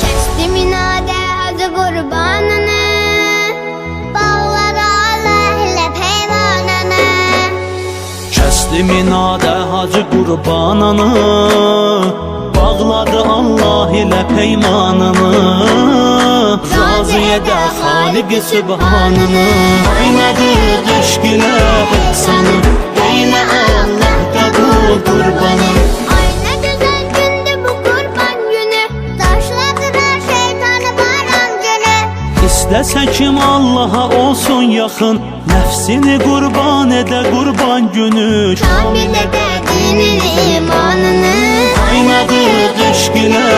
Kestim inade hacı kurbanını Bağlara Allah'la peymanını Kəsdi minadə hacı qurbanını Bağladı Allah ilə peymanını. Razı edə xaliqi sübhanını İstəsə kim Allaha olsun yaxın Nəfsini qurban edə qurban günü. Kamil ede dinin imanını. Oynadı eşq ilə